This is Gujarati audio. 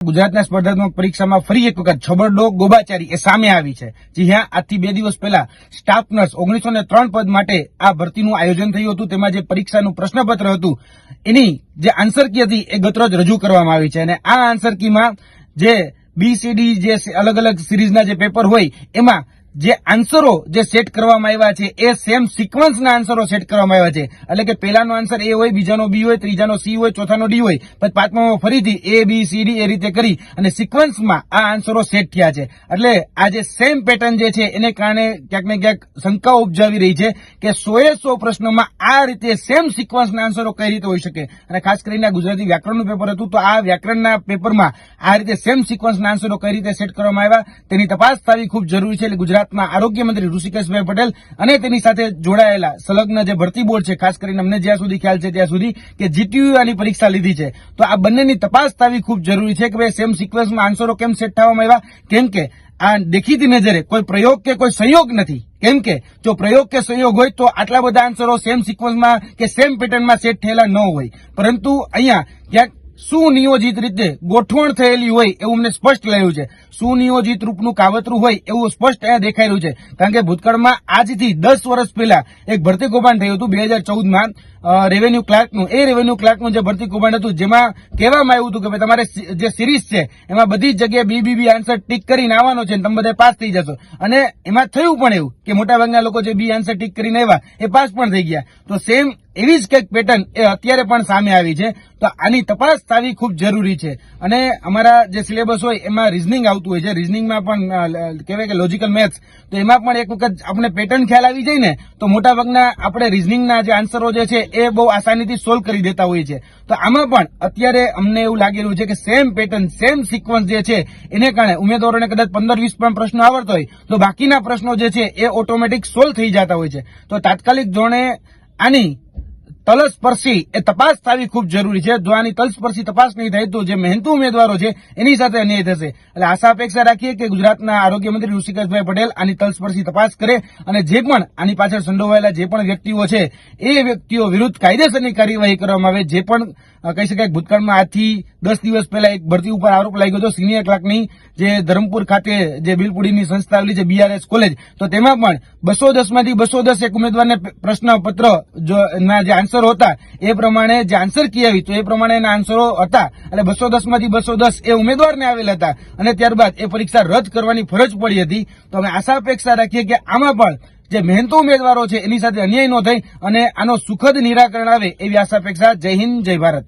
ગુજરાતના સ્પર્ધાત્મક પરીક્ષામાં ફરી એક વખત છબરડો ગોબાચારી એ સામે આવી છે. જી હા, આજથી બે દિવસ પહેલા સ્ટાફ નર્સ ઓગણીસો ને ત્રણ પદ માટે આ ભરતીનું આયોજન થયું હતું. તેમાં જે પરીક્ષાનું પ્રશ્નપત્ર હતું, એની જે આન્સર કી હતી એ ગતરોજ રજૂ કરવામાં આવી છે. અને આ આન્સર કીમાં જે બીસીડી જે અલગ અલગ સિરીઝના જે પેપર હોય, એમાં જે આન્સરો જે સેટ કરવામાં આવ્યા છે, એ સેમ સિક્વન્સના આન્સરો સેટ કરવામાં આવ્યા છે. એટલે કે પહેલાનો આન્સર એ હોય, બીજાનો બી હોય, ત્રીજાનો સી હોય, ચોથાનો ડી હોય, પછી પાંચમામાં ફરીથી એ, બી, સી, ડી એ રીતે કરી અને સિક્વન્સમાં આ આન્સરો સેટ થયા છે. એટલે આ જે સેમ પેટર્ન જે છે, એને કારણે ક્યાંક ને ક્યાંક શંકાઓ ઉપજાવી રહી છે કે સોએ સો પ્રશ્નોમાં આ રીતે સેમ સિક્વન્સના આન્સરો કઈ રીતે હોઈ શકે? અને ખાસ કરીને ગુજરાતી વ્યાકરણનું પેપર હતું, તો આ વ્યાકરણના પેપરમાં આ રીતે સેમ સિક્વન્સના આન્સરો કઈ રીતે સેટ કરવામાં આવ્યા, તેની તપાસ થવી ખૂબ જરૂરી છે. એટલે ગુજરાતના આરોગ્ય ઋષિકેશભાઈ પટેલ અને તેની સાથે જોડાયેલા સંલગ્ન જે ભરતી બોર્ડ છે, ખાસ કરીને અમને જ્યાં સુધી ખ્યાલ છે ત્યાં સુધી કે જીટીયુ આની પરીક્ષા લીધી છે. તો આ બંનેની તપાસ થવી ખૂબ જરૂરી છે કે ભાઈ સેમ સિક્વન્સમાં આન્સરો કેમ સેટ થવામાં આવ્યા? કેમ કે આ દેખીતી નજરે કોઈ પ્રયોગ કે કોઈ સંયોગ નથી. કેમ કે જો પ્રયોગ કે સંયોગ હોય તો આટલા બધા આન્સરો સેમ સિક્વન્સમાં કે સેમ પેટર્નમાં સેટ થયેલા ન હોય. પરંતુ અહીંયા ક્યાંક સુનિયોજિત રીતે ગોઠવણ થયેલી હોય એવું અમને સ્પષ્ટ લાગ્યું છે. સુનિયોજિત રૂપનું કાવતરું હોય એવું સ્પષ્ટ અહીંયા દેખાઈ રહ્યું છે. કારણ કે ભૂતકાળમાં આજથી દસ વર્ષ પહેલા એક ભરતી કૌભાંડ થયું હતું બે હજાર ચૌદમાં. રેવન્યુ ક્લાર્કનું એ રેવન્યુ ક્લાર્કનું જે ભરતી કૌભાંડ હતું, જેમાં કહેવામાં આવ્યું હતું કે ભાઈ તમારે જે સિરીઝ છે, એમાં બધી જગ્યાએ બી બી બી આન્સર ટીક કરીને આવવાનો છે તમે બધા પાસ થઈ જશો. અને એમાં થયું પણ એવું. કે મોટાભાગના લોકો જે બી આન્સર ટીક કરીને આવ્યા, એ પાસ પણ થઈ ગયા. તો સેમ એવી જ કંઈક પેટર્ન એ અત્યારે પણ સામે આવી છે. તો આની તપાસ થવી ખૂબ જરૂરી છે. અને અમારા જે સિલેબસ હોય, એમાં રિઝનિંગ આવતું હોય છે. રિઝનિંગમાં પણ કહેવાય કે લોજિકલ મેથ્સ તો એમાં પણ એક વખત આપણે પેટર્ન ખ્યાલ આવી જાય ને, તો મોટાભાગના આપણે રિઝનિંગના જે આન્સરો જે છે, એ બહુ આસાનીથી સોલ્વ કરી દેતા હોઈએ છે તો આમાં પણ અત્યારે અમને એવું લાગેલું છે કે સેમ પેટર્ન સેમ સિક્વન્સ જે છે, એને કારણે ઉમેદવારોને કદાચ પંદર, વીસ પણ પ્રશ્નો આવડતો હોય, તો બાકીના પ્રશ્નો જે છે, એ ઓટોમેટિક સોલ્વ થઈ જતા હોય છે. તો તાત્કાલિક ધોરણે આની તલસ્પર્શી એ તપાસ થવી ખૂબ જરૂરી છે. જો આની તલસ્પર્શી તપાસ નહીં થાય તો જે મહેનતુ ઉમેદવારો છે, એની સાથે અન્યાય થશે. એટલે આશા અપેક્ષા રાખીએ કે ગુજરાતના આરોગ્ય મંત્રી ઋષિકેશભાઈ પટેલ આની તલસ્પર્શી તપાસ કરે અને જે પણ આની પાછળ સંડોવાયેલા જે પણ વ્યક્તિઓ છે, એ વ્યક્તિઓ વિરુદ્ધ કાયદેસરની કાર્યવાહી કરવામાં આવે. જે પણ કહી શકાય ભૂતકાળમાં આજથી દસ દિવસ પહેલા એક ભરતી ઉપર આરોપ લાગ્યો હતો, સિનિયર ક્લાર્કની જે ધરમપુર ખાતે જે બિલપુડીની સંસ્થા આવેલી છે બીઆરએસ કોલેજ, તો તેમાં પણ બસો દસમાંથી બસો દસ એક ઉમેદવારને પ્રશ્નપત્ર ના, જે આન્સરો હતા, એ પ્રમાણે જે આન્સર આવી તો એ પ્રમાણેના આન્સરો હતા. એટલે બસો દસમાંથી બસો દસ એ ઉમેદવારને આવેલા હતા. અને ત્યારબાદ એ પરીક્ષા રદ કરવાની ફરજ પડી હતી. તો અમે આશા અપેક્ષા રાખીએ કે આમાં પણ જે મહેનતુ ઉમેદવારો છે, એની સાથે અન્યાય ન થાય અને આનો સુખદ નિરાકરણ આવે એવી આશા અપેક્ષા. જય હિન્દ, જય ભારત.